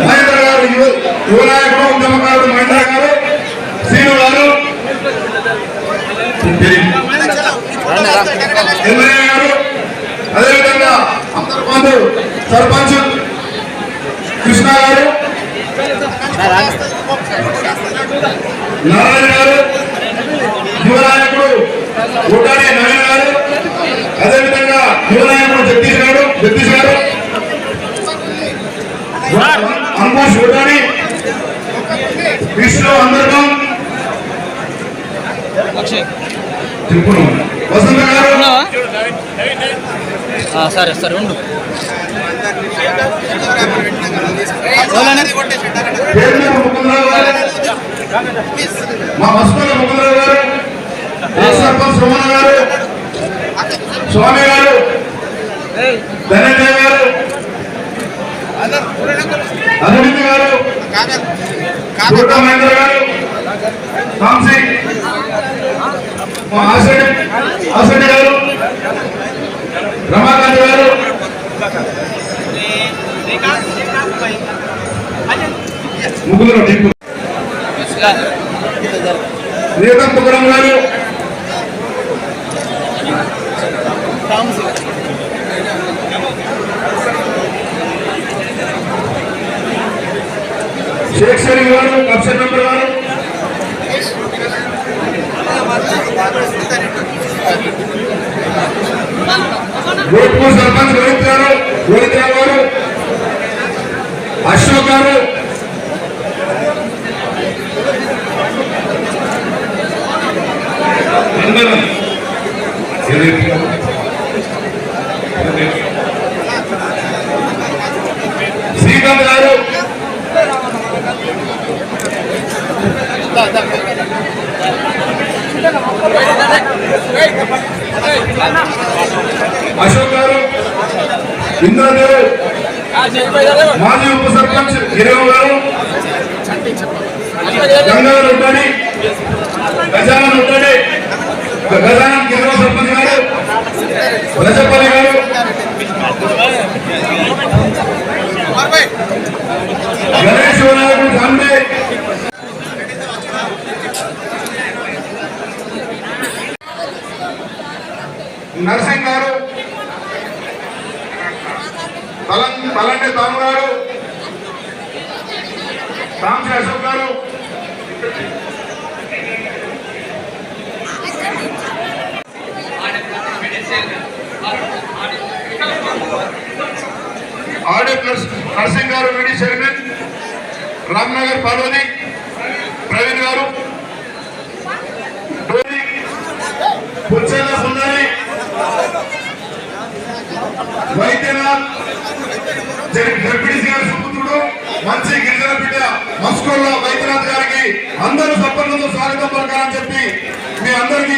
మహేంద్ర ఉద్యమకారుడు మహేంద్ర గారు శ్రీను గారు ఎమ్మెల్యే గారు అదేవిధంగా సర్పంచ్ కృష్ణ గారు నారాయణ గారు యువనాయకుడు ఉడాడి నవీన్ గారు అదేవిధంగా యువ నాయకుడు జగదీష్ గారు జగదీష్ గారు. అంకుష్ ఉడాడి విష్ణు అందర్గం చెప్పును వసంత గారు. సరే సరే ఉండు. మా మస్పల ముకుందరావు గారు. సర్పంచ్ సుమన్ గారు స్వామి గారు ధనంజయ గారు అరవింద్ గారు మహేంద్ర గారు రామ్సీ మా ఆశడి ఆశడి గారు రమాకాంత్ గారు ముగ్గురు నీతం పుకరం గారు షేక్ షరీఫ్ గారు కప్షన్ మెంబర్ గారు గోట్పూర్ సర్పంచ్ రోహిత్ గారు రోహిత్ రావు గారు అశోక్ గారు. అందరూ శ్రీకాంత్ గారు అశోక్ గారు ఇంద్రదేవ్ మాజీ ఉప సర్పంచ్ గిరిరావు గారు గంగాధర్ ఉట్టాడి గజానన్ ఉట్టాడి గజానన్ గిరిరావు సర్పంచ్ గారు రజపల్లి గారు. గణేష్ వినాయకుడు గాంధీ నర్సింగ్ గారు. బలం బలండి తాము గారు. రామశ్రీ అశోక్ గారు. ఆడిట్ నర్సింగ్ గారు విడి చైర్మన్. రామ్నగర్ పార్వతి ప్రవీణ్ గారు ధోని, పుచ్చల సుందరి వైద్యనాథ్ జడ్పీటీసీ గారి సుపుత్రుడు మంచి గిరిజన బిడ్డ మస్కోలో వైద్యనాథ్ గారికి అందరూ సప్పట్లతో స్వాగతం పలకాలని చెప్పి మీ అందరికీ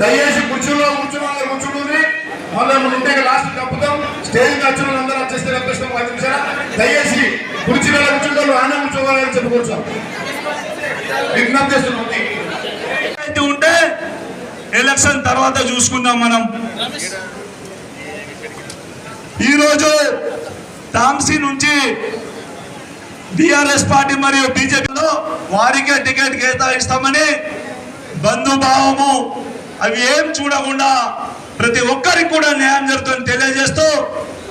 దయచేసి కుర్చీలో కూర్చున్న వాళ్ళు కూర్చుంటుంది మళ్ళీ మనం ఉంటే లాస్ట్ తప్పుతాం స్టేజ్ వచ్చిన వాళ్ళు అందరూ వచ్చేస్తే రేపు పది నిమిషాలు దయచేసి కుర్చీలో కూర్చుంటే వాళ్ళు ఆనందం కూర్చోవాలని విజ్ఞప్తి చేస్తున్నాం ఉంటే ఎలక్షన్ తర్వాత చూసుకుందాం మనం. ఈరోజు తాంసీ నుంచి బీఆర్ఎస్ పార్టీ మరియు బీజేపీలో వారికే టికెట్ కేటాయిస్తామని బంధుభావము. అవి ఏం చూడకుండా ప్రతి ఒక్కరికి కూడా న్యాయం జరుగుతుందని తెలియజేస్తూ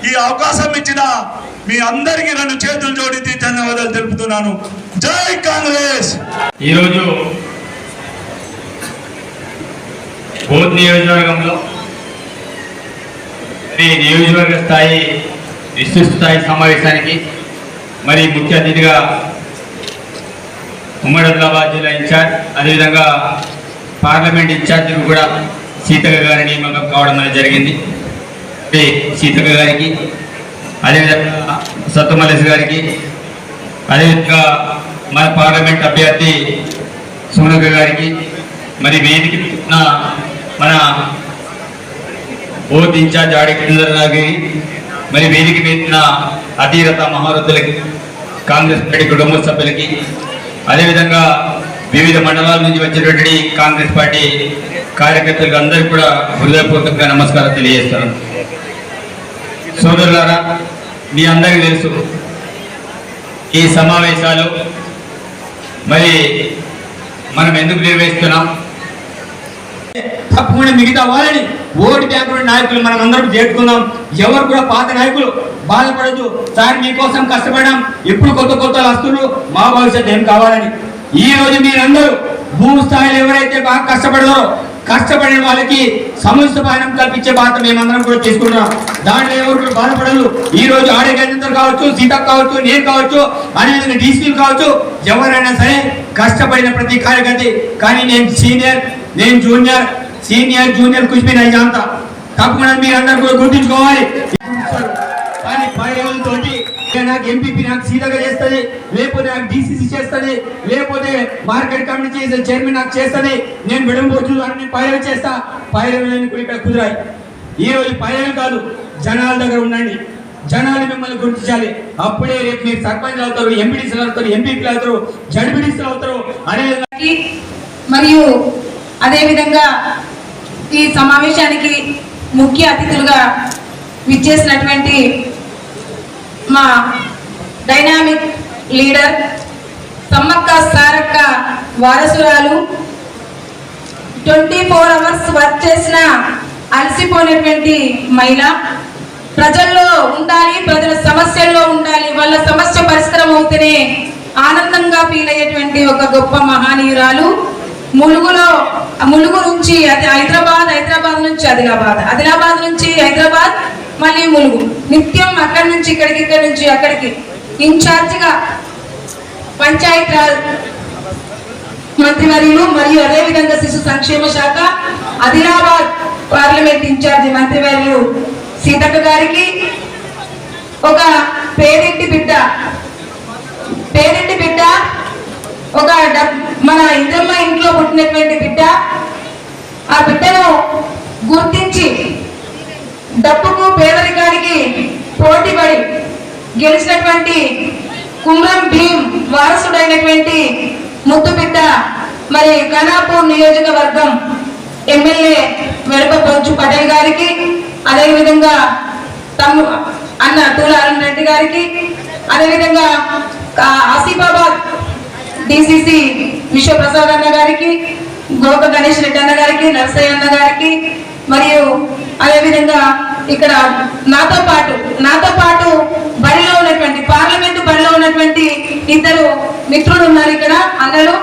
ఈ అవకాశం ఇచ్చిన మీ అందరికీ రెండు చేతులు జోడించి ధన్యవాదాలు తెలుపుతున్నాను. జై కాంగ్రెస్! ఈరోజు బోధ్ నియోజకవర్గంలో మరి నియోజకవర్గ స్థాయి విస్తృత స్థాయి సమావేశానికి మరి ముఖ్య అతిథిగా ఉమ్మడి ఆదిలాబాద్ జిల్లా ఇన్ఛార్జ్ అదేవిధంగా పార్లమెంట్ ఇన్ఛార్జికి కూడా సీతక్క గారి నియామకం కావడం అనేది జరిగింది. సీతక్క గారికి అదేవిధంగా సత్తమల్లేశ్ గారికి అదేవిధంగా మన పార్లమెంట్ అభ్యర్థి సోనక గారికి మరి వేదిక ఉన్న మన బోధ్ ఇన్ఛార్జ్ ఆడిటర్ గారికి మరి వేదిక పెట్టిన అధీరత మహారథులకి కాంగ్రెస్ పార్టీ కుటుంబ సభ్యులకి అదేవిధంగా వివిధ మండలాల నుంచి వచ్చినటువంటి కాంగ్రెస్ పార్టీ కార్యకర్తలకు అందరికీ కూడా హృదయపూర్వకంగా నమస్కారం తెలియజేస్తాను. సోదరులారా మీ అందరికీ తెలుసు ఈ సమావేశాలు మరి మనం ఎందుకు నిర్వహిస్తున్నాం? తప్పకుండా మిగతా వాళ్ళని ఓటు బ్యాంకు నాయకులు మనం అందరం చేరుకుందాం. ఎవరు కూడా పాత నాయకులు బాధపడద్దు. సార్ మీకోసం కష్టపడడం. ఎప్పుడు కొత్త కొత్త వస్తువులు మా భవిష్యత్తు ఏం కావాలని. ఈ రోజు మీరందరూ భూమి స్థాయిలో ఎవరైతే బాగా కష్టపడతారో కష్టపడిన వాళ్ళకి సముచిత పాలన కల్పించే బాధ్యత మేమందరం కూడా తీసుకుంటున్నాం. దాంట్లో ఎవరు బాధపడదు ఈ రోజు ఆడే గజేంద్ర కావచ్చు సీతక్ కావచ్చు నేను కావచ్చు అదేవిధంగా డీసీలు కావచ్చు ఎవరైనా సరే కష్టపడిన ప్రతి కార్యకర్త. కానీ నేను సీనియర్ నేను జూనియర్ సీనియర్ జూనియర్ కుష్మి నేను జాంతా తప్పకుండా మీరు అందరు కూడా గుర్తుంచుకోవాలి. కానీ పైతోటి నాకు ఎంపీపీ నాకు సీదాగా చేస్తుంది లేకపోతే నాకు డీసీసీ చేస్తుంది లేకపోతే మార్కెట్ కమిటీ చేసే చైర్మన్ నాకు చేస్తుంది నేను విడంబోచు అన్ని పైరవి చేస్తా పైరవి కూడా ఇక్కడ కుదిరాయి. ఈ రోజు పైరవి కాదు జనాల దగ్గర ఉండండి. జనాలు మిమ్మల్ని గుర్తించాలి. అప్పుడే రేపు మీరు సర్పంచ్ అవుతారు ఎంపీడీసీలు అవుతారు ఎంపీపీలు అవుతారు జడ్పీడీసీలు అవుతారు. అనే మరియు అదేవిధంగా ఈ సమావేశానికి ముఖ్య అతిథులుగా విచ్చేసినటువంటి మా డైనామిక్ లీడర్ సమ్మక్క సారక్క వారసురాలు ట్వంటీ ఫోర్ అవర్స్ వర్క్ చేసిన అలసిపోయినటువంటి మహిళ. ప్రజల్లో ఉండాలి ప్రజల సమస్యల్లో ఉండాలి వాళ్ళ సమస్య పరిష్కారం అవుతేనే ఆనందంగా ఫీల్ అయ్యేటువంటి ఒక గొప్ప మహానీయురాలు. ములుగులో ములుగు నుంచి అది హైదరాబాద్ హైదరాబాద్ నుంచి ఆదిలాబాద్. ఆదిలాబాద్ నుంచి హైదరాబాద్ మళ్ళీ ములుగు. నిత్యం అక్కడి నుంచి ఇక్కడికి ఇక్కడి నుంచి అక్కడికి. ఇన్ఛార్జిగా పంచాయత్ రాజ్ మంత్రివర్యులు మరియు అదేవిధంగా శిశు సంక్షేమ శాఖ ఆదిలాబాద్ పార్లమెంట్ ఇన్ఛార్జి మంత్రివర్యులు సీతక్క గారికి ఒక పేరింటి బిడ్డ పేరింటి బిడ్డ ఒక డబ్- మన ఇంద్రమ్మ ఇంట్లో పుట్టినటువంటి బిడ్డ ఆ బిడ్డను గుర్తించి డబ్బుకు పేదరికానికి పోటీపడి గెలిచినటువంటి కుమ్రం భీం వారసుడైనటువంటి ముద్దుబిడ్డ మరి ఖానాపూర్ నియోజకవర్గం ఎమ్మెల్యే వెడప బొచ్చు పటేల్ గారికి అదేవిధంగా తమ్ము అన్న తూలారం రెడ్డి గారికి అదేవిధంగా ఆసిఫాబాద్ డిసిసి విశ్వప్రసాద్ అన్న గారికి గోక గణేష్ రెడ్డి అన్న గారికి నర్సయ్య అన్న గారికి మరియు అదేవిధంగా ఇక్కడ నాతో పాటు నాతో పాటు బరిలో ఉన్నటువంటి పార్లమెంటు బరిలో ఉన్నటువంటి ఇద్దరు మిత్రులు ఉన్నారు ఇక్కడ అన్నలు.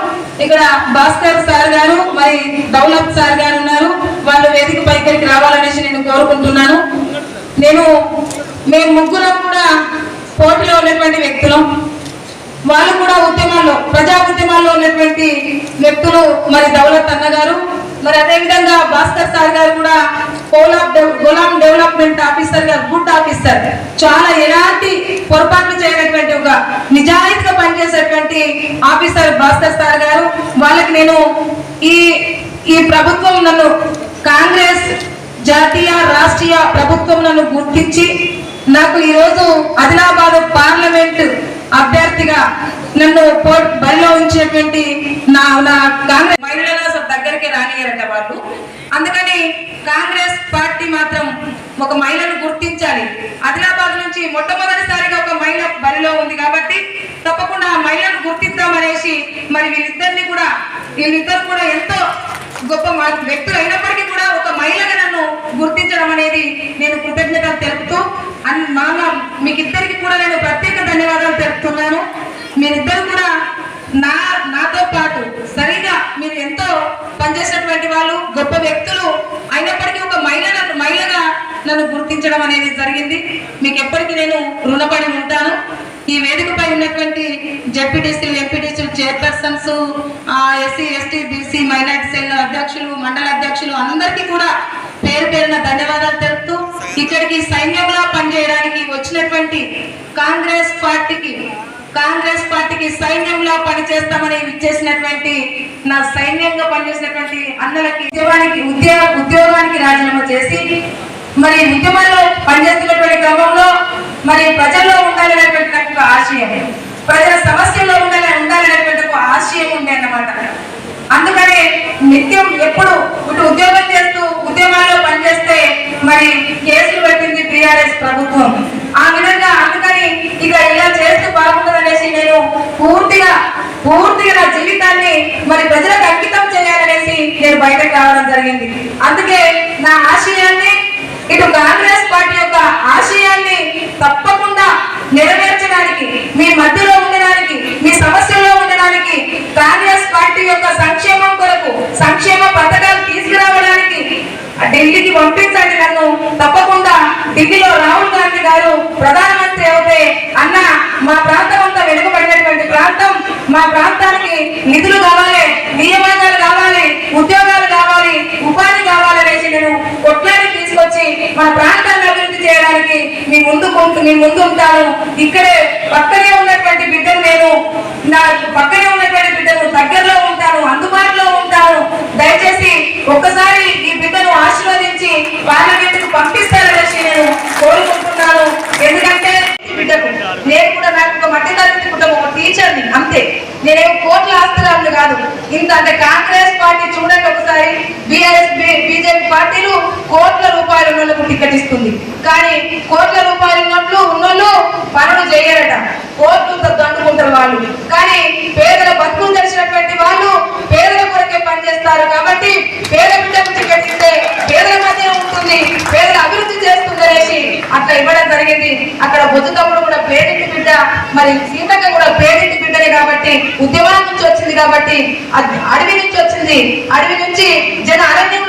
ఇక్కడ భాస్కర్ సార్ గారు మరి దౌలత్ సార్ గారు ఉన్నారు. వాళ్ళు వేదిక పైకరికి రావాలనేసి నేను కోరుకుంటున్నాను. నేను మేము ముగ్గురం కూడా పోటీలో ఉన్నటువంటి వ్యక్తులం. వాళ్ళు కూడా ఉద్యమాల్లో ప్రజా ఉద్యమాల్లో ఉన్నటువంటి వ్యక్తులు మరి దౌలత్ అన్న గారు. మరి అదే విధంగా భాస్కర్ సార్ గారు కూడా కోలాబ్ డెవ- గులాం డెవలప్మెంట్ ఆఫీసర్ గారు గుడ్ ఆఫీసర్. చాలా ఎలాంటి పొరపాట్లు చేయనటువంటి ఒక నిజాయితీగా పనిచేసేటువంటి ఆఫీసర్ భాస్కర్ సార్ గారు. వాళ్ళకి నేను ఈ ఈ ప్రభుత్వం నన్ను కాంగ్రెస్ జాతీయ రాష్ట్రీయ ప్రభుత్వం నన్ను గుర్తించి నాకు ఈరోజు ఆదిలాబాద్ పార్లమెంట్ అభ్యర్థిగా నన్ను బరిలో ఉంచేటువంటి నా నా కాంగ్రెస్ మహిళల అసలు దగ్గరికి రానియరట వాళ్ళు. అందుకని కాంగ్రెస్ పార్టీ మాత్రం ఒక మహిళను గుర్తించాలి. ఆదిలాబాద్ నుంచి మొట్టమొదటిసారిగా ఒక మహిళ బరిలో ఉంది కాబట్టి తప్పకుండా ఆ మహిళను గుర్తిద్దామనేసి మరి వీళ్ళిద్దరిని కూడా వీళ్ళిద్దరు కూడా ఎంతో గొప్ప వ్యక్తులు అయినప్పటికీ కూడా ఒక మహిళగా నన్ను గుర్తించడం అనేది నేను కృతజ్ఞతలు తెలుపుతూ అన్ మామ మీకు ఇద్దరికి కూడా నేను ప్రత్యేక ధన్యవాదాలు తెలుపుతున్నాను మీరిద్దరు కూడా నా నాతో పాటు సరిగా మీరు ఎంతో పనిచేసినటువంటి వాళ్ళు గొప్ప వ్యక్తులు అయినప్పటికీ ఒక మహిళ నన్ను మహిళగా చేయడం అనేది జరిగింది. మీకు ఎప్పటికీ నేను రుణపడి ఉంటాను. ఈ వేదికపై ఉన్నటువంటి జెడ్పీటీసీలు ఎంపీటీసీలు chairpersons SC ST BC minority cell అధ్యక్షులు మండల అధ్యక్షులు అందరికీ కూడా పేరు పేరున ధన్యవాదాలు తెలుపుతూ ఇక్కడికి సైన్యంగా పనిచేయడానికి వచ్చినటువంటి కాంగ్రెస్ పార్టీకి కాంగ్రెస్ పార్టీకి సైన్యంలో పనిచేస్తామని ఇచ్చేసినటువంటి నా సైన్యంగా పనిచేసినటువంటి అన్నలకి ఉద్యోగానికి ఉద్యోగానికి రాజీనామా చేసి మరి ఉద్యమంలో పనిచేస్తున్నటువంటి క్రమంలో మరి ప్రజల్లో ఉండాలనేటువంటి నాకు ఒక ఆశయం ప్రజల సమస్యల్లో ఉండాలి ఉండాలనేటువంటి ఒక ఆశయం ఉండే అన్నమాట అందుకనే నిత్యం ఎప్పుడు ఇటు ఉద్యోగం చేస్తూ ఉద్యమాల్లో పనిచేస్తే మరి కేసులు పెట్టింది టిఆర్ఎస్ ప్రభుత్వం. ఆ విధంగా అందుకని ఇక ఇలా చేస్తే బాగుంటుందనేసి నేను పూర్తిగా పూర్తిగా నా జీవితాన్ని మరి ప్రజలకు అంకితం చేయాలనేసి నేను బయటకు రావడం జరిగింది. అందుకే నా ఆశయాన్ని ఇటు కాంగ్రెస్ పార్టీ యొక్క ఆశయాన్ని తప్పకుండా నెరవేర్చడానికి మీ మధ్యలో ఉండడానికి మీ సమస్యల్లో ఉండడానికి కాంగ్రెస్ పార్టీ యొక్క సంక్షేమం కొరకు సంక్షేమ పథకాలు తీసుకురావడానికి ఢిల్లీకి పంపించండి నన్ను. తప్పకుండా ఢిల్లీలో రాహుల్ గాంధీ గారు ప్రధానమంత్రి అవుతే అన్న మా ప్రాంతం అంతా వెనుకబడినటువంటి ప్రాంతం. మా ప్రాంతానికి నిధులు కావాలి నియామకాలు కావాలి ఉద్యోగాలు కావాలి ఉపాధి కావాలనేసి నేను కొట్లాడి తీసుకొచ్చి మన ప్రాంతాన్ని అభివృద్ధి చేయడానికి మీ ముందు మీ ముందు ఉంటాను. ఇక్కడే పక్కనే ఉన్నటువంటి బిడ్డను నేను నా పక్కనే ఉన్నటువంటి బిడ్డను దగ్గరలో ఉంటాను అందుబాటులో ఉంటాను. దయచేసి ఒక్కసారి ఈ బిడ్డను ఆశీర్వదించి పార్లమెంట్కు పంపిస్తారనేసి నేను కోరుకుంటున్నాను. ఎందుకంటే బిడ్డకు నేను కూడా నాకు ఒక మధ్య తరగతి కుటుంబం ఒక టీచర్ని అంతే. నేనేం కోట్ల ఆస్తురాలు కాదు. ఇంత అంటే కాంగ్రెస్ పార్టీ చూడండి ఒకసారి బిఆర్ఎస్ పార్టీలు కోట్ల రూపాయల ఉన్నోళ్ళకు టికెట్ ఇస్తుంది. కానీ కోట్ల రూపాయలు ఉన్నట్లు ఉన్నోళ్ళు పనులు చేయరట. కోట్లతో దండుకుంటారు వాళ్ళు. కానీ పేదల బతుకులు తెలిసినటువంటి వాళ్ళు పేదల కొరకే పనిచేస్తారు కాబట్టి పేద బిడ్డకు టికెట్ ఇస్తే పేదల మధ్య ఉంటుంది పేదల అభివృద్ధి చేస్తుందనేసి అట్లా ఇవ్వడం జరిగింది. అక్కడ బొద్దుకప్పుడు కూడా పేదింటి బిడ్డ మరి సీతక్క కూడా పేదింటి బిడ్డనే కాబట్టి ఉద్యమాల నుంచి వచ్చింది కాబట్టి అది అడవి నుంచి వచ్చింది. అడవి నుంచి జన అరణ్యం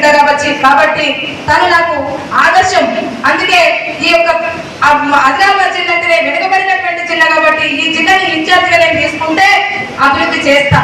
బిడ్డ కాబట్టి కాబట్టి తను నాకు ఆదర్శం. అందుకే ఈ యొక్క ఆదిలాబాద్ జిల్లా వెనుకబడినటువంటి జిల్లా కాబట్టి ఈ జిల్లాని ఇన్ఛార్జిగా నేను తీసుకుంటే అభివృద్ధి చేస్తా.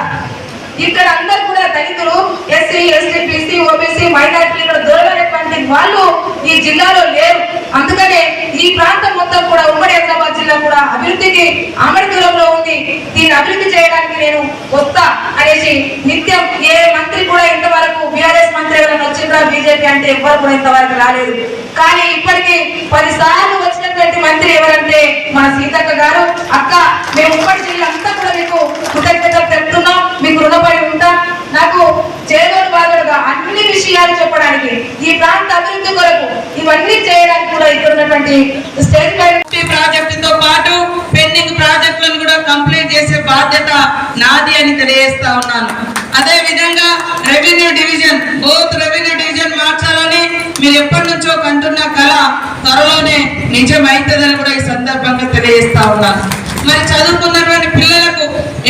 ఇక్కడ అందరు కూడా దళితులు ఎస్సీ ఎస్టీ బీసీ ఓబీసీ మైనారిటీలు ఇక్కడ దూరమైనటువంటి వాళ్ళు ఈ జిల్లాలో లేరు. అందుకనే ఈ ప్రాంతం మొత్తం కూడా ఉమ్మడి హైదరాబాద్ జిల్లా కూడా అభివృద్ధికి ఆమడి దూరంలో ఉంది. దీన్ని అభివృద్ధి చేయడానికి నేను వస్తా అనేసి నిత్యం ఏ మంత్రి కూడా ఇంతవరకు బీఆర్ఎస్ మంత్రి ఎవరైనా వచ్చిందా బీజేపీ అంటే ఎవ్వరు కూడా ఇంతవరకు రాలేదు. కానీ ఇప్పటికి పదిసార్లు వచ్చినటువంటి మంత్రి ఎవరంటే మన సీతక్క గారు. అక్క మేము ఉమ్మడి జిల్లా అంతా కూడా మీకు కృతజ్ఞతలు తెలుపుతున్నాం. మీకు రుణపడి ఉంటాం. నాకు చేదోడు బాధ అన్ని విషయాలు చెప్పడానికి ఈ ప్రాంత అభివృద్ధి కొరకు ఇవన్నీ చేయడానికి కూడా ఇక్కడ ఉన్నటువంటి స్టేట్ బ్యాంక్ ఈ ప్రాజెక్టుతో పాటు పెండింగ్ ప్రాజెక్టులను కూడా కంప్లీట్ చేసే బాధ్యత నాది అని తెలియజేస్తా ఉన్నాను. అదే విధంగా revenue division Boath revenue division మార్చాలని మీరు ఎప్పటి నుంచో కంటున్న కళ త్వరలోనే నిజమైతుందని కూడా ఈ సందర్భంగా తెలియజేస్తా ఉన్నాను. మరి చదువుకున్నటువంటి పిల్లలు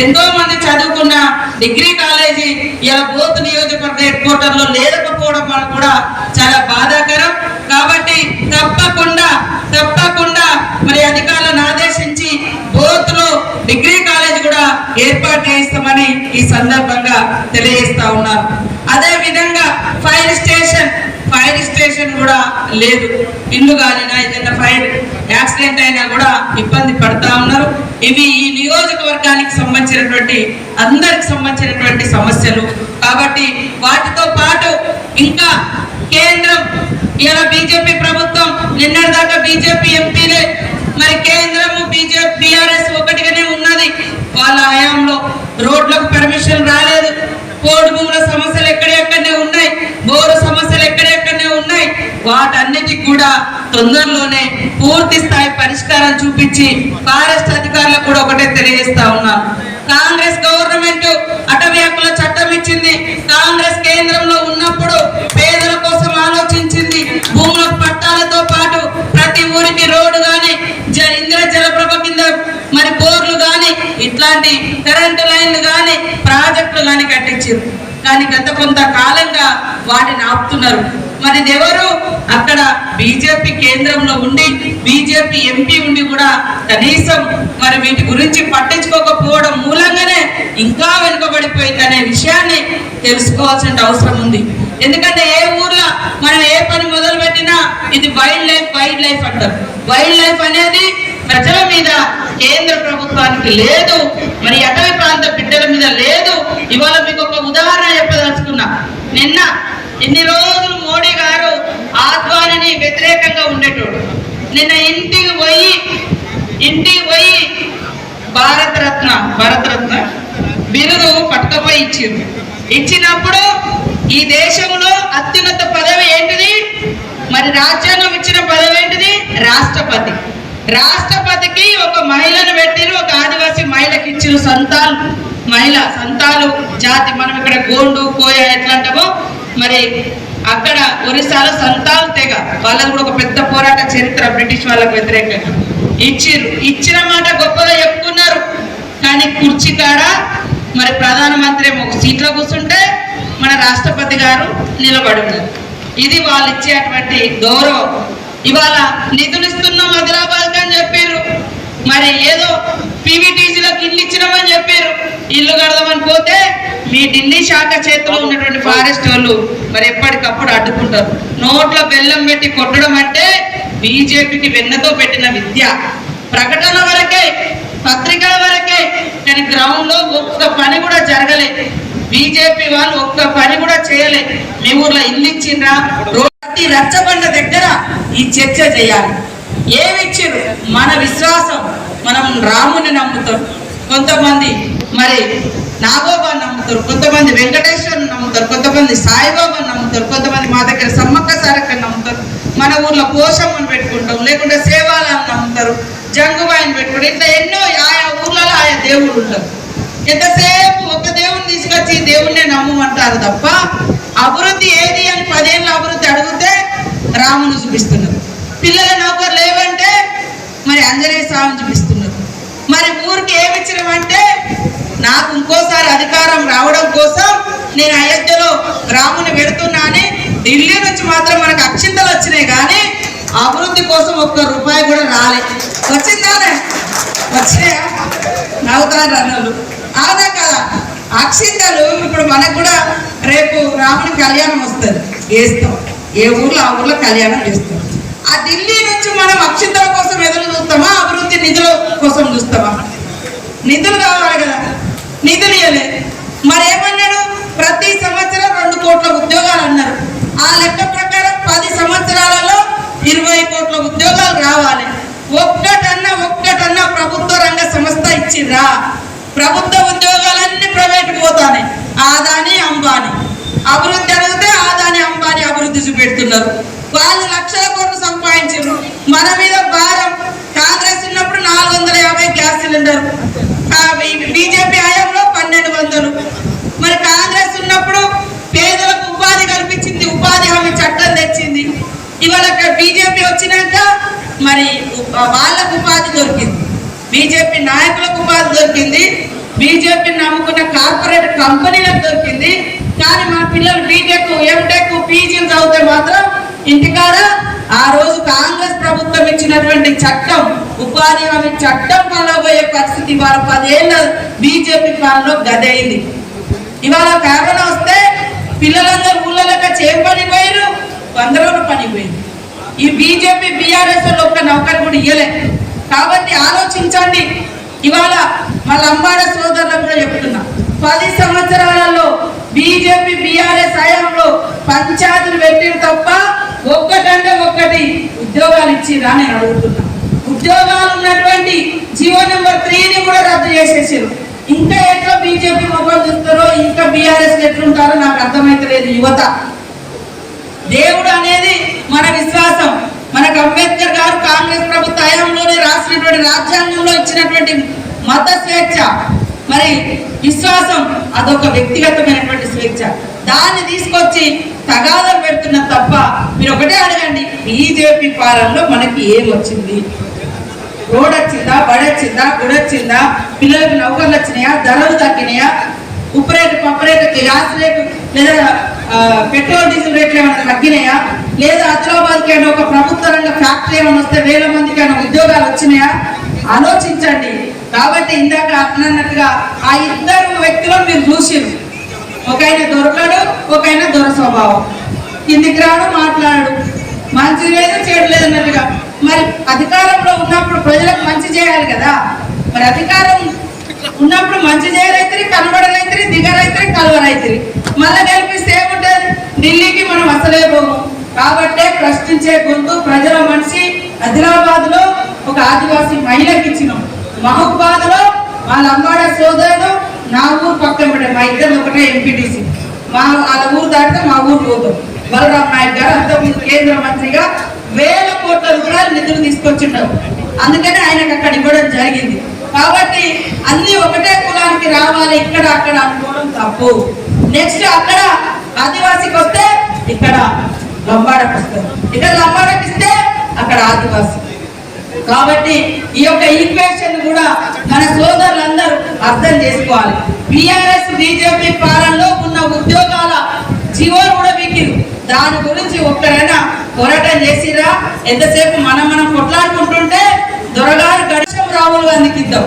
ఎంతో మంది చదువుకున్న డిగ్రీ కాలేజీ ఇలా బోత్ నియోజకవర్గ హెడ్ క్వార్టర్లో లేకపోవడం కూడా చాలా బాధాకరం. కాబట్టి తప్పకుండా తప్పకుండా మరి అధికారులను ఆదేశించి బోత్లో డిగ్రీ కాలేజీ కూడా ఏర్పాటు చేస్తామని ఈ సందర్భంగా తెలియజేస్తా ఉన్నారు అదే విధంగా ఫైర్ స్టేషన్ ఫైర్ స్టేషన్ కూడా లేదు. ఇల్లు కాలినా ఏదైనా ఫైర్ యాక్సిడెంట్ అయినా కూడా ఇబ్బంది పడతా ఉన్నారు. ఇవి ఈ నియోజకవర్గానికి సంబంధించినటువంటి అందరికి సంబంధించినటువంటి సమస్యలు. కాబట్టి వాటితో పాటు ఇంకా కేంద్రం ఇలా బీజేపీ ప్రభుత్వం నిన్నటిదాకా బీజేపీ ఎంపీలే మరి కేంద్రము బీజేపీ బీఆర్ఎస్ ఒకటిగానే ఉన్నది. వాళ్ళ హయాంలో రోడ్లకు పర్మిషన్ రాలేదు. పోడు భూముల సమస్యలు ఎక్కడెక్కడనే ఉన్నాయి. బోరు సమస్య వాటన్నిటి వాటన్నిటికి కూడా తొందరలోనే పూర్తి స్థాయి పరిష్కారం చూపించి ఫారెస్ట్ అధికారులకు కూడా ఒకటే తెలియజేస్తా ఉన్నారు కాంగ్రెస్ గవర్నమెంట్ అటవీ హక్కుల చట్టం ఇచ్చింది. కాంగ్రెస్ కేంద్రంలో ఉన్నప్పుడు పేదల కోసం ఆలోచించింది. భూముల పట్టాలతో పాటు ప్రతి ఊరికి రోడ్డు కానీ జ- ఇందిర జలప్రభ కింద మరి బోర్లు గాని ఇట్లాంటి కరెంటు లైన్లు కానీ ప్రాజెక్టులు కానీ కట్టించారు కానీ గత కొంత కాలంగా వాటిని ఆపుతున్నారు. మరి ఎవరు అక్కడ బీజేపీ కేంద్రంలో ఉండి బీజేపీ ఎంపీ ఉండి కూడా కనీసం మరి వీటి గురించి పట్టించుకోకపోవడం మూలంగానే ఇంకా వెనుకబడిపోయింది అనే విషయాన్ని తెలుసుకోవాల్సిన అవసరం ఉంది. ఎందుకంటే ఏ ఊర్లో మనం ఏ పని మొదలు పెట్టినా ఇది వైల్డ్ లైఫ్ వైల్డ్ లైఫ్ అంటారు. వైల్డ్ లైఫ్ అనేది ప్రజల మీద కేంద్ర ప్రభుత్వానికి లేదు మరి అటవీ ప్రాంత బిడ్డల మీద లేదు. ఇవాళ మీకు ఒక ఉదాహరణ చెప్పదలుచుకున్నా. నిన్న ఇన్ని రోజులు మోడీ గారు ఆద్వానిని వ్యతిరేకంగా ఉండేటోడు. నిన్న ఇంటికి పోయి ఇంటికి పోయి భారతరత్న భారతరత్న బిరుదు పట్టుకపోయి ఇచ్చింది ఇచ్చినప్పుడు ఈ దేశంలో అత్యున్నత పదవి ఏంటిది? మరి రాజ్యాంగం ఇచ్చిన పదవి ఏంటిది? రాష్ట్రపతి. రాష్ట్రపతికి ఒక మహిళను పెట్టిరు ఒక ఆదివాసీ మహిళకి ఇచ్చిన సంతాలు. మహిళ సంతాలు జాతి మనం ఇక్కడ గోండు కోయ ఎట్లాంటామో మరి అక్కడ ఒరిస్సాలో సంతాల్ తెగ. వాళ్ళది కూడా ఒక పెద్ద పోరాట చరిత్ర బ్రిటిష్ వాళ్ళకు వ్యతిరేకంగా. ఇచ్చిర్రు ఇచ్చిన మాట గొప్పగా చెప్పుకున్నారు. కానీ కుర్చీ కాడ మరి ప్రధానమంత్రి ఏమో ఒక సీట్లో కూర్చుంటే మన రాష్ట్రపతి గారు నిలబడి ఇది వాళ్ళు ఇచ్చేటువంటి గౌరవం. ఇవాళ నిధులిస్తున్నాం హైదరాబాద్ అని చెప్పారు. మరి ఏదో పీవీటీసీలోకి ఇల్లు ఇచ్చినామని చెప్పారు. ఇల్లు కడదామని పోతే మీ ఢిల్లీ శాఖ చేతిలో ఉన్నటువంటి ఫారెస్ట్ వాళ్ళు మరి ఎప్పటికప్పుడు అడ్డుకుంటారు. నోట్లో బెల్లం పెట్టి కొట్టడం అంటే బీజేపీకి వెన్నతో పెట్టిన విద్య. ప్రకటన వరకే పత్రికల వరకే. కానీ గ్రౌండ్లో ఒక్క పని కూడా జరగలేదు బీజేపీ వాళ్ళు ఒక్క పని కూడా చేయలే. మీ ఊర్లో ఇల్లు ఇచ్చిండ్రా? ప్రతి రచ్చబండ దగ్గర ఈ చర్చ చేయాలి. ఏమిచ్చారు మన విశ్వాసం. మనం రాముని నమ్ముతాం. కొంతమంది మరి నాగోబాను నమ్ముతారు. కొంతమంది వెంకటేశ్వరుని నమ్ముతారు. కొంతమంది సాయిబాబాను నమ్ముతారు. కొంతమంది మా దగ్గర సమ్మక్క సారక్కని నమ్ముతారు. మన ఊర్లో పోషమ్మను పెట్టుకుంటాం. లేకుంటే సేవాలను నమ్ముతారు. జంగుబాయిని పెట్టుకుంటారు ఇట్లా ఎన్నో ఆయా ఊర్లలో ఆయా దేవుడు ఉంటారు. ఎంతసేపు ఒక దేవుని తీసుకొచ్చి దేవుణ్ణే నమ్మమంటారు తప్ప అభివృద్ధి ఏది అని పదేళ్ళ అభివృద్ధి అడిగితే రాముని చూపిస్తున్నారు. పిల్లల నౌకరు లేవంటే మరి ఆంజనేయ స్వామిని చూపిస్తున్నారు. మరి ఊరికి ఏమి నాకు ఇంకోసారి అధికారం రావడం కోసం నేను అయోధ్యలో రాముని పెడుతున్నాను ఢిల్లీ నుంచి మాత్రం మనకు అక్షింతలు వచ్చినాయి కానీ అభివృద్ధి కోసం ఒక్క రూపాయి కూడా రాలే. వచ్చిందానే? వచ్చినాయా? నవ్వుతారు అన్నలు. అవునా కదా? అక్షింతలు ఇప్పుడు మనకు కూడా రేపు రాముని కళ్యాణం వస్తుంది. వేస్తాం ఏ ఊర్లో ఆ ఊర్లో కళ్యాణం చేస్తాం. ఆ ఢిల్లీ నుంచి మనం అక్షింతల కోసం ఎదురు చూస్తామా? అభివృద్ధి నిధుల కోసం చూస్తామా? నిధులు కావాలి కదా. నిధులు ఇవ్వలే మరి ఏమన్నాడు? ప్రతి సంవత్సరం రెండు కోట్ల ఉద్యోగాలు అన్నారు. ఆ లెక్క ప్రకారం పది సంవత్సరాలలో ఇరవై కోట్ల ఉద్యోగాలు రావాలి. ఒక్కటన్నా ఒక్కటన్నా ప్రభుత్వ రంగ సంస్థ ఇచ్చిరా ప్రభుత్వ ఉద్యోగాలన్నీ ప్రైవేట్ పోతాయి ఆదాని అంబానీ. అభివృద్ధి అడిగితే ఆదాని అంబానీ అభివృద్ధి చూపెడుతున్నారు. వాళ్ళు లక్షల కోట్లు సంపాదించారు మన మీద భారం. కాంగ్రెస్ ఉన్నప్పుడు నాలుగు వందల యాభై గ్యాస్ సిలిండర్. బీజేపీ హయాంలో పన్నెండు వందలు. మరి కాంగ్రెస్ ఉన్నప్పుడు పేదలకు ఉపాధి కల్పించింది ఉపాధి హామీ చట్టం తెచ్చింది. ఇవాళ బీజేపీ వచ్చినాక మరి వాళ్ళకు ఉపాధి దొరికింది. బీజేపీ నాయకులకు ఉపాధి దొరికింది. బీజేపీ నమ్ముకున్న కార్పొరేట్ కంపెనీలకు దొరికింది. కానీ మా పిల్లలు బీటెక్ ఎంటెక్ పీజీలు చదివితే మాత్రం ఇంటికాడ ఆ రోజు కాంగ్రెస్ ప్రభుత్వం ఇచ్చినటువంటి చట్టం ఉపాధి హామీ చట్టం పాలబోయే పరిస్థితి ఇవాళ పదేళ్ళ బీజేపీ పాలనలో గదయింది ఇవాళ కరోనా వస్తే పిల్లలందరూ ఊళ్ళక చేం పని పోయారు వంద రోజులు పని పోయింది ఈ బీజేపీ బీఆర్ఎస్ ఒక్క నౌకరు కూడా ఇయ్యలే. కాబట్టి ఆలోచించండి. ఇవాళ మా లంబాడ సోదరులకు కూడా చెప్తున్నా. పది సంవత్సరాలలో బీజేపీ బీఆర్ఎస్ హయాంలో పంచాయతీలు పెట్టిన తప్ప ఒక్కటంటే ఒక్కటి ఉద్యోగాలు ఇచ్చిరా నేను అడుగుతున్నా. ఉద్యోగాలు ఉన్నటువంటి జియో నెంబర్ త్రీని కూడా రద్దు చేసేసారు ఇంకా ఎట్లా బీజేపీ మొబైల్ చూస్తారో ఇంకా బీఆర్ఎస్ ఎట్లుంటారో నాకు అర్థమైతలేదు యువత. దేవుడు అనేది మన విశ్వాసం. మనకు అంబేద్కర్ గారు కాంగ్రెస్ ప్రభుత్వ హయాంలోనే రాసినటువంటి రాజ్యాంగంలో ఇచ్చినటువంటి మత స్వేచ్ఛ. మరి విశ్వాసం అదొక వ్యక్తిగతమైనటువంటి స్వేచ్ఛ. దాన్ని తీసుకొచ్చి తగాదం పెడుతున్న తప్ప మీరు ఒకటే అడగండి బీజేపీ పాలనలో మనకి ఏం వచ్చింది? రోడ్ వచ్చిందా బడి వచ్చిందా గుడి వచ్చిందా పిల్లలకు నౌకర్లు వచ్చినాయా ధరలు తగ్గినాయా? ఉప్పు రేటు పప్పు రేటు గ్యాస్ రేటు లేదా పెట్రోల్ డీజిల్ రేట్లు ఏమైనా తగ్గినాయా? లేదా హైదరాబాద్కి అయినా ఒక ప్రభుత్వ రంగ ఫ్యాక్టరీ ఏమైనా వస్తే వేల మందికి అయినా ఉద్యోగాలు వచ్చినాయా? ఆలోచించండి. కాబట్టి ఇందాక అన్నట్టుగా ఆ ఇద్దరు వ్యక్తులను మీరు చూసిరు ఒక ఆయన దొరకడు ఒక ఆయన దొర స్వభావం. కిందికి రాడు మాట్లాడు. మంచి లేదు చెడు లేదు అన్నట్టుగా. మరి అధికారంలో ఉన్నప్పుడు ప్రజలకు మంచి చేయాలి కదా. మరి అధికారం ఉన్నప్పుడు మంచి చేయరైతే కనబడరైతే దిగరైతే కలవరైతే మళ్ళీ గెలిపిస్తే ఏముంటది? ఢిల్లీకి మనం అసలే పోము. కాబట్టే ప్రశ్నించే గుర్తు ప్రజల మనిషి ఆదిలాబాద్లో ఒక ఆదివాసీ మహిళకి ఇచ్చినాం. మహబాద్లో వాళ్ళ అమ్మాడ సోదరుడు నా ఊరు పక్కన పడే మా ఇద్దరు ఒకటే ఎంపీటీసీ మా వాళ్ళ ఊరు దాటితే మా ఊరు పోతాం. బలరాం నాయక్ గారు అంతకుముందు కేంద్ర మంత్రిగా వేల కోట్ల రూపాయలు నిధులు తీసుకొచ్చిండవు అందుకనే ఆయనకు అక్కడ ఇవ్వడం జరిగింది. కాబట్టి అన్ని ఒకటే కులానికి రావాలి. ఇక్కడ అక్కడ అనుకోవడం తప్పు. నెక్స్ట్ అక్కడ ఆదివాసీకి వస్తే ఇక్కడ లంబాడకు వస్తారు ఇక్కడ లంబాడకిస్తే అక్కడ ఆదివాసీ. కాబట్టి ఈ యొక్క ఈక్వేషన్ కూడా మన సోదరులందరూ అర్థం చేసుకోవాలి. బిఆర్ఎస్ బీజేపీ పాలనలో ఉన్న ఉద్యోగాల జీవోలు కూడా మీకు దాని గురించి ఒక్కరైనా పోరాటం చేసిరా? ఎంతసేపు మనం మనం కొట్లాడుకుంటుంటే దొరగారు గడిచం రాహుల్ గారికి ఇద్దాం.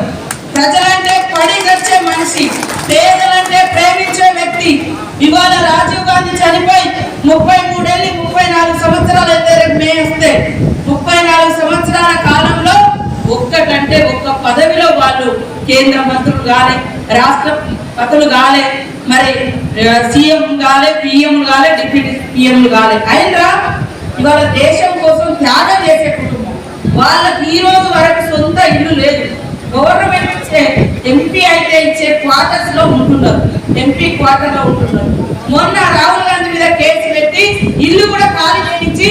ప్రజలంటే పడి గడిచే మనిషి పేదలంటే ప్రేమించే వ్యక్తి. ఇవాళ రాజీవ్ గాంధీ చనిపోయి ముప్పై మూడేళ్ళు ముప్పై నాలుగు సంవత్సరాలు అయితే రేపు మే వస్తే ముప్పై నాలుగు సంవత్సరాల కాలంలో ఒక్కటంటే ఒక్క పదవిలో వాళ్ళు కేంద్ర మంత్రులు కాలే రాష్ట్ర పతులు కాలే మరి సీఎం కాలే పిఎం కాలే డిప్యూటీ పిఎంలు కాలే. అయినరా? ఇవాళ దేశం కోసం త్యాగం చేసి వాళ్ళకి ఈ రోజు వరకు సొంత ఇల్లు లేదు. గవర్నమెంట్ ఇచ్చే ఎంపీ అయితే ఇచ్చే క్వార్టర్స్లో ఉంటున్నారు. ఎంపీ క్వార్టర్లో ఉంటున్నారు. మొన్న రాహుల్ గాంధీ మీద కేసు పెట్టి ఇల్లు కూడా ఖాళీ చేయించి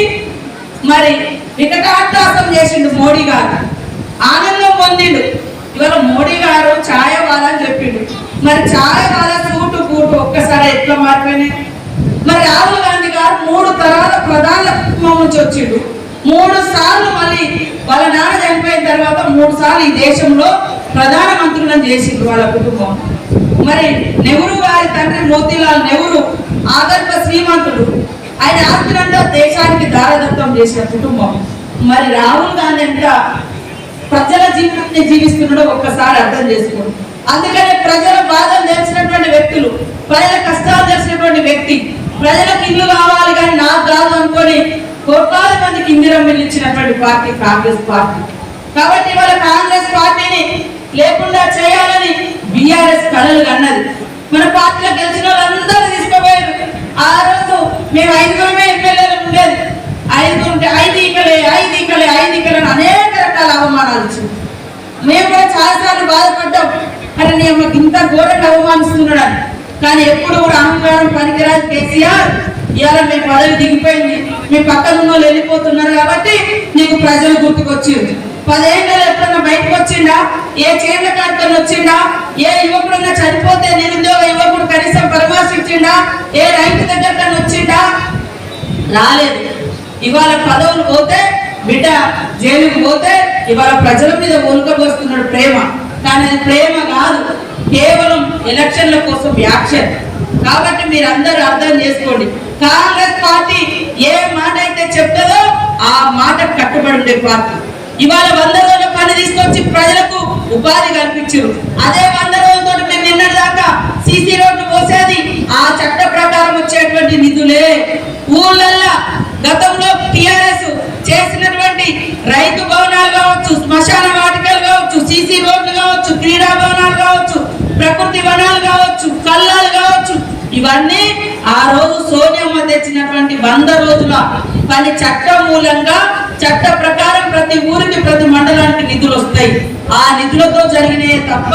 మరి వికటార్థాసం చేసిండు మోడీ గారు. ఆనందం పొందిండు. ఇవాళ మోడీ గారు ఛాయ వాళ్ళని చెప్పిండు. మరి ఛాయ వాళ్ళ సూటు కూటు ఒక్కసారి ఎట్లా మారిపోయినాయి మరి రాహుల్ గాంధీ గారు మూడు తరాల ప్రధాన కుటుంబం నుంచి వచ్చిండు. మూడు సార్లు మళ్ళీ వాళ్ళ నాన్న చనిపోయిన తర్వాత మూడు సార్లు ఈ దేశంలో ప్రధాన మంత్రులను వాళ్ళ కుటుంబం. మరి నెహ్రూ గారి తండ్రి మోతీలాల్ నెహ్రూ ఆదర్భ శ్రీమంతుడు. ఆయన ఆస్తులంతా దేశానికి దారదత్తం చేసిన కుటుంబం. మరి రాహుల్ గాంధీ అంటే ప్రజల జీవితాన్ని జీవిస్తున్నాడో ఒక్కసారి అర్థం చేసుకోండి అందుకనే ప్రజల బాధలు తెలిసినటువంటి వ్యక్తులు ప్రజల కష్టాలు తెలిసినటువంటి వ్యక్తి ప్రజలకు ఇల్లు కావాలి కానీ నాకు కాదు అనుకొని కోట్లాది మందికి ఇందిరం ఇచ్చినటువంటి పార్టీ కాంగ్రెస్ పార్టీ. కాబట్టి ఇవాళ కాంగ్రెస్ పార్టీని లేకుండా చేయాలని బిఆర్ఎస్ కళలు అన్నది మన పార్టీలో గెలిచిన వాళ్ళందరూ తీసుకుపోయారు. ఆ రోజు మేము ఐదుగురమే ఎమ్మెల్యేలు ఉండేది. ఐదుగురు ఉంటే ఐదు ఈకలే ఐదు ఈకలే ఐదు ఈకలే అనేక రకాల అవమానాలు ఇచ్చింది. మేము కూడా చాలాసార్లు బాధపడ్డాం. అరే నేను మాకు ఇంత ఘోరంగా అవమానిస్తున్నాడు కానీ ఎప్పుడు కూడా అహంకారం పనికిరాదు కేసీఆర్ ఇవాళ మీ పదవి దిగిపోయింది. మీ పక్కన ఉన్న వాళ్ళు వెళ్ళిపోతున్నారు కాబట్టి నీకు ప్రజలు గుర్తుకొచ్చింది. పదేళ్ళు ఎప్పుడన్నా బయటకు వచ్చిందా ఏ చేర్ల కార్యక్రమం వచ్చిందా ఏ యువకుడన్నా చనిపోతే నిరుద్యోగ యువకుడు కనీసం పరామర్శించిండా? ఏ రైతు దగ్గర వచ్చిందా రాలేదు. ఇవాళ పదవులు పోతే బిడ్డ జైలుకు పోతే ఇవాళ ప్రజల మీద ఒలుకబోస్తున్నాడు ప్రేమ. కానీ అది ప్రేమ కాదు. కేవలం ఎలక్షన్ల కోసం యాక్షన్. కాబట్టి మీరు అందరూ అర్థం చేసుకోండి. కాంగ్రెస్ పార్టీ ఏ మాట అయితే చెప్తుందో ఆ మాట కట్టుబడి ఉండే పార్టీ ఇవాళ వంద రోజుల పని తీసుకొచ్చి ప్రజలకు ఉపాధి కల్పించారు. అదే వంద రోజులతో మేము నిన్నటి దాకా సీసీ రోడ్లు పోసేది ఆ చట్ట ప్రకారం వచ్చేటువంటి నిధులే. ఊళ్ళల్లా గతంలో టిఆర్ఎస్ చేసినటువంటి రైతు భవనాలు కావచ్చు శ్మశాన వాటికలు కావచ్చు సీసీ రోడ్లు కావచ్చు క్రీడా భవనాలు కావచ్చు ప్రకృతి వనాలు కావచ్చు కల్లాలు కావచ్చు ఇవన్నీ ఆ రోజు సోనియమ్మ తెచ్చినటువంటి వంద రోజుల పని చట్టం మూలంగా చట్ట ప్రకారం ప్రతి ఊరికి ప్రతి మండలానికి నిధులు వస్తాయి. ఆ నిధులతో జరిగినాయి తప్ప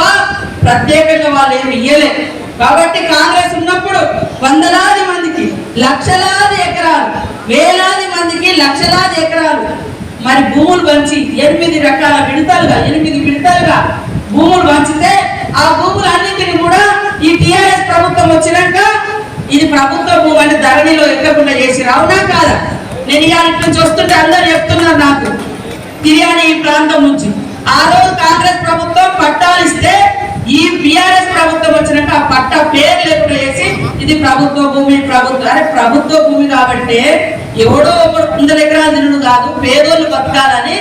ప్రత్యేకంగా వాళ్ళు ఏమి ఇయ్యలేదు కాబట్టి కాంగ్రెస్ ఉన్నప్పుడు వందలాది మందికి లక్షలాది ఎకరాలు వేలాది మందికి లక్షలాది ఎకరాలు మరి భూములు పంచి ఎనిమిది రకాల విడతలుగా ఎనిమిది విడతలుగా భూములు పంచితే ఆ భూములన్నింటినీ కూడా ఈ టిఆర్ఎస్ ప్రభుత్వం వచ్చినాక ఇది ప్రభుత్వ భూమి అంటే ధరణిలో ఎక్కకుండా చేసి అవునా కాదా? నేను ఇలా ఇట్లా చూస్తుంటే అందరు చెప్తున్నారు నాకు. తిరియాని ఈ ప్రాంతం నుంచి. ఆ రోజు కాంగ్రెస్ ప్రభుత్వం పట్టాలు ఇస్తే ఈ బిఆర్ఎస్ ప్రభుత్వం వచ్చినాక ఆ పట్టా పేరు లేకుండా చేసి ఇది ప్రభుత్వ భూమి ప్రభుత్వ అరే ప్రభుత్వ భూమి కాబట్టి ఎవడో ఒకడు వందల ఎకరాలు కాదు పేదోళ్ళు బతకాలని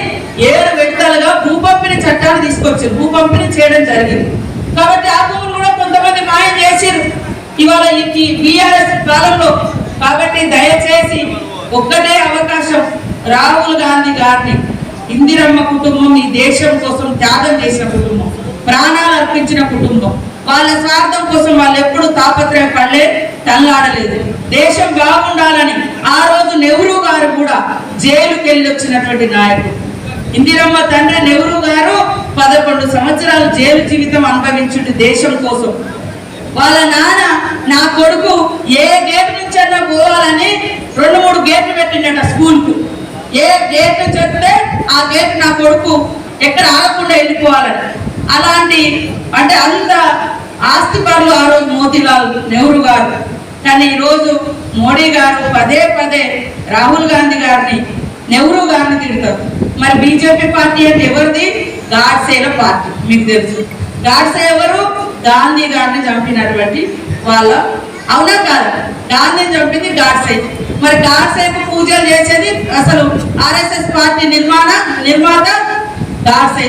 ఏడు విడతలుగా భూపంపిణీ చట్టాన్ని తీసుకొచ్చారు. భూపంపిణీ చేయడం జరిగింది. కాబట్టి ఆ భూములు కూడా కొంతమంది మాయం చేసిరు ఇవాళ ఈ బీఆర్ఎస్ కాలంలో కాబట్టి దయచేసి ఒక్కటే అవకాశం రాహుల్ గాంధీ గారిని ఇందిరమ్మ కుటుంబం ఈ దేశం కోసం త్యాగం చేసిన కుటుంబం ప్రాణాలు అర్పించిన కుటుంబం. వాళ్ళ స్వార్థం కోసం వాళ్ళు ఎప్పుడు తాపత్రయం పడలే తల్లాడలేదు. దేశం బాగుండాలని ఆ రోజు నెహ్రూ గారు కూడా జైలుకెళ్ళి వచ్చినటువంటి నాయకుడు. ఇందిరమ్మ తండ్రి నెహ్రూ గారు పదకొండు సంవత్సరాలు జైలు జీవితం అనుభవించుండు దేశం కోసం. వాళ్ళ నాన్న నా కొడుకు ఏ గేట్ నుంచి అన్నా పోవాలని రెండు మూడు గేట్లు పెట్టిండట స్కూల్కు. ఏ గేట్ నుంచి వస్తే ఆ గేట్ నా కొడుకు ఎక్కడ ఆగకుండా వెళ్ళిపోవాలని. అలాంటి అంటే అంత ఆస్తి పనులు ఆ రోజు మోతీలాల్ నెహ్రూ గారు. కానీ ఈరోజు మోడీ గారు పదే పదే రాహుల్ గాంధీ గారిని నెహ్రూ గారిని తిడతారు. మరి బీజేపీ పార్టీ అంటే ఎవరిది? గాడ్సేల పార్టీ. మీకు తెలుసు. గాడ్సే ఎవరు? గాంధీ గారిని చంపినటువంటి వాళ్ళ అవునా కాదు? గాంధీని చంపింది గాడ్సే. మరి గాడ్సేకు పూజలు చేసేది అసలు ఆర్ఎస్ఎస్ పార్టీ నిర్మాణ నిర్మాత గాడ్సే.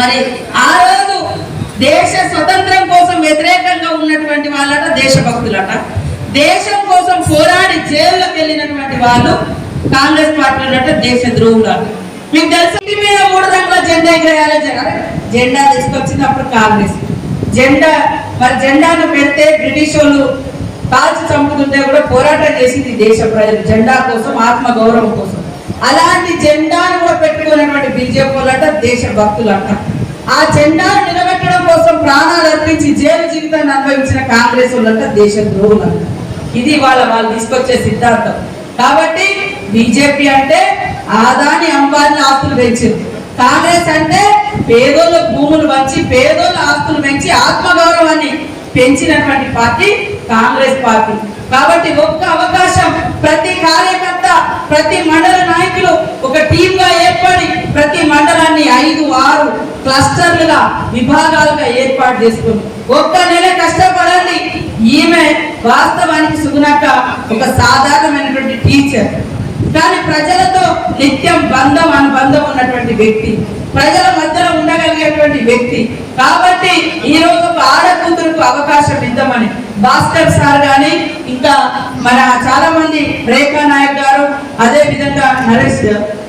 మరి ఆ రోజు దేశ స్వతంత్రం కోసం వ్యతిరేకంగా ఉన్నటువంటి వాళ్ళట దేశభక్తులట. దేశం కోసం పోరాడి జైల్లోకి వెళ్ళినటువంటి వాళ్ళు కాంగ్రెస్ పార్టీలట దేశ ద్రోహులట మీకు తెలుసు మీద మూడు రంగుల జెండా ఎగరేయాలి జగన్? జెండా తీసుకొచ్చినప్పుడు కాంగ్రెస్. జెండా మరి జెండాను పెడితే బ్రిటిష్ వాళ్ళు కాల్చి చంపుతుంటే కూడా పోరాటం చేసింది దేశ ప్రజలు జెండా కోసం ఆత్మ గౌరవం కోసం. అలాంటి జెండాను కూడా పెట్టుకున్నటువంటి బీజేపీ వాళ్ళట దేశ భక్తులంట ఆ జెండాను నిలబెట్టడం కోసం ప్రాణాలు అర్పించి జైలు జీవితాన్ని అనుభవించిన కాంగ్రెస్ వాళ్ళంట దేశ ద్రోహులంట ఇది వాళ్ళ వాళ్ళు తీసుకొచ్చే సిద్ధాంతం. కాబట్టి బీజేపీ అంటే ఆదాని అంబానీ ఆస్తులు పెంచింది. కాంగ్రెస్ అంటే పేదోళ్ళ భూములు పంచి పేదోళ్ళ ఆస్తులు పెంచి ఆత్మగౌరవాన్ని పెంచినటువంటి పార్టీ కాంగ్రెస్ పార్టీ. కాబట్టి ఒక్క అవకాశం ప్రతి కార్యకర్త ప్రతి మండల నాయకులు ఒక టీమ్గా ఏర్పడి ప్రతి మండలాన్ని ఐదు ఆరు క్లస్టర్లుగా విభాగాలుగా ఏర్పాటు చేసుకుంది. ఒక్క నెల కష్టపడండి. ఈమె వాస్తవానికి సుగుణక్క ఒక సాధారణమైనటువంటి టీచర్. కానీ ప్రజలతో నిత్యం బంధం అనుబంధం ఉన్నటువంటి వ్యక్తి. ప్రజల మధ్యలో ఉండగలిగేటువంటి వ్యక్తి. కాబట్టి ఈ రోజు ఒక అవకాశం ఇద్దామని భాస్కర్ సార్ గాని ఇంకా మన చాలా మంది రేఖా నాయక్ గారు అదే విధంగా నరేష్